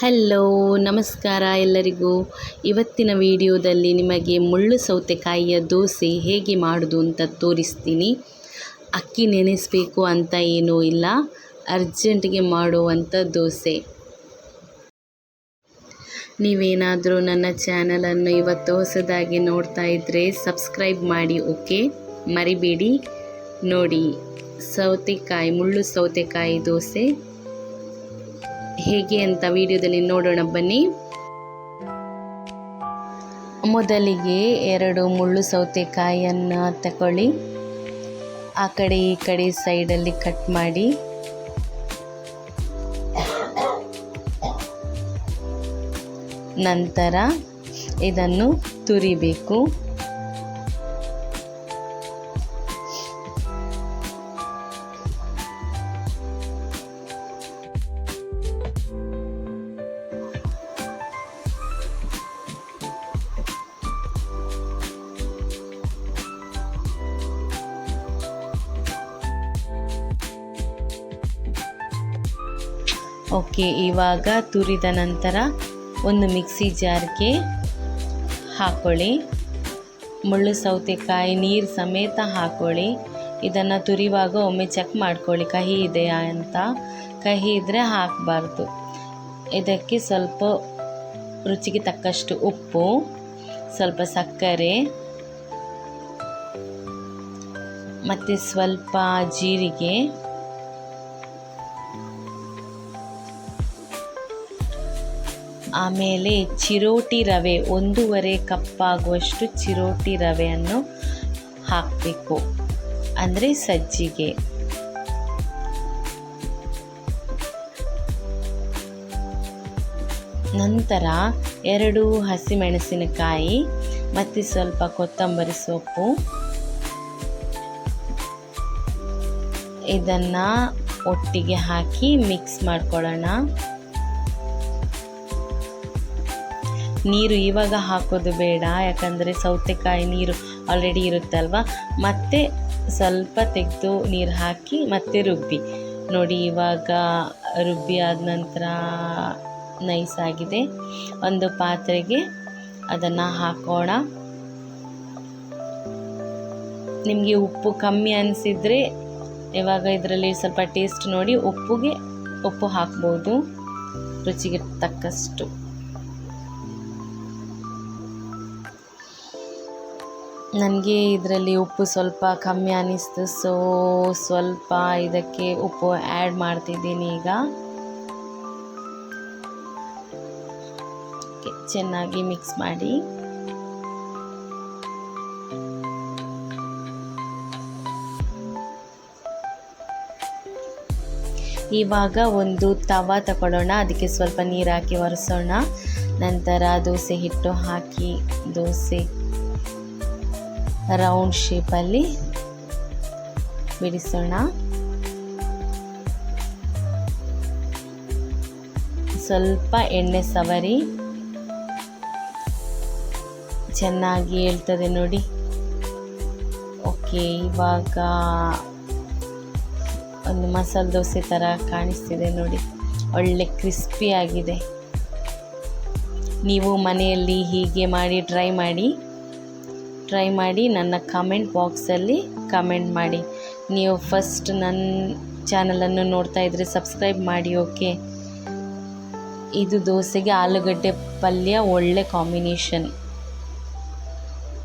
Hello ನಮಸ್ಕಾರ ಎಲ್ಲರಿಗೂ. ಇವತ್ತಿನ ವಿಡಿಯೋದಲ್ಲಿ ನಿಮಗೆ ಮುಳ್ಳು ಸೌತೆಕಾಯಿಯ ದೋಸೆ ಹೇಗೆ ಮಾಡೋದು ಅಂತ ತೋರಿಸ್ತೀನಿ. ಅಕ್ಕಿ ನೆನೆಸಬೇಕು ಅಂತ ಏನೂ ಇಲ್ಲ. ಅರ್ಜೆಂಟ್ಗೆ ಮಾಡುವಂಥ ದೋಸೆ. ನೀವೇನಾದರೂ ನನ್ನ ಚಾನಲನ್ನು ಇವತ್ತು ಹೊಸದಾಗಿ ನೋಡ್ತಾ ಇದ್ದರೆ ಸಬ್ಸ್ಕ್ರೈಬ್ ಮಾಡಿ, ಓಕೆ? ಮರಿಬೇಡಿ. ನೋಡಿ, ಸೌತೆಕಾಯಿ, ಮುಳ್ಳು ಸೌತೆಕಾಯಿ ದೋಸೆ. ಹೇಗೆ ಅಂತ ವಿಡಿಯೋದಲ್ಲಿ ನೋಡೋಣ ಬನ್ನಿ. ಮೊದಲಿಗೆ ಎರಡು ಮುಳ್ಳು ಸೌತೆಕಾಯಿಯನ್ನು ತಗೊಳ್ಳಿ ಆ ಕಡೆ ಈ ಕಡೆ ಸೈಡಲ್ಲಿ ಕಟ್ ಮಾಡಿ. ನಂತರ ಇದನ್ನು ತುರಿಬೇಕು. ಓಕೆ, ಇವಾಗ ತುರಿದ ನಂತರ ಒಂದು ಮಿಕ್ಸಿ ಜಾರ್ಗೆ ಹಾಕ್ಕೊಳ್ಳಿ ಮುಳ್ಳು ಸೌತೆಕಾಯಿ, ನೀರು ಸಮೇತ ಹಾಕ್ಕೊಳ್ಳಿ ಇದನ್ನು ತುರಿವಾಗ ಒಮ್ಮೆ ಚೆಕ್ ಮಾಡ್ಕೊಳ್ಳಿ, ಕಹಿ ಇದೆಯಾ ಅಂತ. ಕಹಿ ಇದ್ದರೆ ಹಾಕಬಾರ್ದು. ಇದಕ್ಕೆ ಸ್ವಲ್ಪ ರುಚಿಗೆ ತಕ್ಕಷ್ಟು ಉಪ್ಪು, ಸ್ವಲ್ಪ ಸಕ್ಕರೆ, ಮತ್ತು ಸ್ವಲ್ಪ ಜೀರಿಗೆ ಆಮೇಲೆ ಚಿರೋಟಿ ರವೆ, ಒಂದೂವರೆ ಕಪ್ಪಾಗುವಷ್ಟು ಚಿರೋಟಿ ರವೆಯನ್ನು ಹಾಕಬೇಕು. ಅಂದರೆ ಸಜ್ಜಿಗೆ. ನಂತರ ಎರಡು ಹಸಿಮೆಣಸಿನಕಾಯಿ, ಮತ್ತು ಸ್ವಲ್ಪ ಕೊತ್ತಂಬರಿ ಸೊಪ್ಪು. ಇದನ್ನು ಒಟ್ಟಿಗೆ ಹಾಕಿ ಮಿಕ್ಸ್ ಮಾಡ್ಕೊಳ್ಳೋಣ. ನೀರು ಇವಾಗ ಹಾಕೋದು ಬೇಡ, ಯಾಕಂದರೆ ಸೌತೆಕಾಯಿ ನೀರು ಆಲ್ರೆಡಿ ಇರುತ್ತಲ್ವ? ಮತ್ತೆ ಸ್ವಲ್ಪ ತೆಗೆದು ನೀರು ಹಾಕಿ ಮತ್ತೆ ರುಬ್ಬಿ. ನೋಡಿ, ಇವಾಗ ರುಬ್ಬಿ ಆದ ನಂತರ ನೈಸ್ ಆಗಿದೆ. ಒಂದು ಪಾತ್ರೆಗೆ ಅದನ್ನು ಹಾಕೋಣ. ನಿಮಗೆ ಉಪ್ಪು ಕಮ್ಮಿ ಅನಿಸಿದರೆ ಇವಾಗ ಇದರಲ್ಲಿ ಸ್ವಲ್ಪ ಟೇಸ್ಟ್ ನೋಡಿ, ಉಪ್ಪುಗೆ ಉಪ್ಪು ಹಾಕ್ಬೋದು. ರುಚಿಗೆ ತಕ್ಕಷ್ಟು. ನನಗೆ ಇದರಲ್ಲಿ ಉಪ್ಪು ಸ್ವಲ್ಪ ಕಮ್ಮಿ ಅನ್ನಿಸ್ತು ಸೊ ಸ್ವಲ್ಪ ಇದಕ್ಕೆ ಉಪ್ಪು ಆ್ಯಡ್ ಮಾಡ್ತಿದ್ದೀನಿ ಈಗ. ಚೆನ್ನಾಗಿ ಮಿಕ್ಸ್ ಮಾಡಿ. ಇವಾಗ ಒಂದು ತವ ತಗೊಳ್ಳೋಣ ಅದಕ್ಕೆ ಸ್ವಲ್ಪ ನೀರು ಹಾಕಿ ಒರೆಸೋಣ. ನಂತರ ದೋಸೆ ಹಿಟ್ಟು ಹಾಕಿ, ದೋಸೆ ರೌಂಡ್ ಶೇಪಲ್ಲಿ ಬಿಡಿಸೋಣ. ಸ್ವಲ್ಪ ಎಣ್ಣೆ ಸವರಿ. ಚೆನ್ನಾಗಿ ಹೇಳ್ತದೆ ನೋಡಿ. ಓಕೆ ಇವಾಗ ಒಂದು ಮಸಾಲೆ ದೋಸೆ ಥರ ಕಾಣಿಸ್ತಿದೆ ನೋಡಿ. ಒಳ್ಳೆ ಕ್ರಿಸ್ಪಿ ಆಗಿದೆ. ನೀವು ಮನೆಯಲ್ಲಿ ಹೀಗೆ ಮಾಡಿ ಟ್ರೈ ಮಾಡಿ. ಟ್ರೈ ಮಾಡಿ ನನ್ನ ಕಮೆಂಟ್ ಬಾಕ್ಸಲ್ಲಿ ಕಮೆಂಟ್ ಮಾಡಿ. ನೀವು ಫಸ್ಟ್ ನನ್ನ ಚಾನಲನ್ನು ನೋಡ್ತಾ ಇದ್ದರೆ ಸಬ್ಸ್ಕ್ರೈಬ್ ಮಾಡಿ ಓಕೆ ಇದು ದೋಸೆಗೆ ಆಲೂಗಡ್ಡೆ ಪಲ್ಯ ಒಳ್ಳೆ ಕಾಂಬಿನೇಷನ್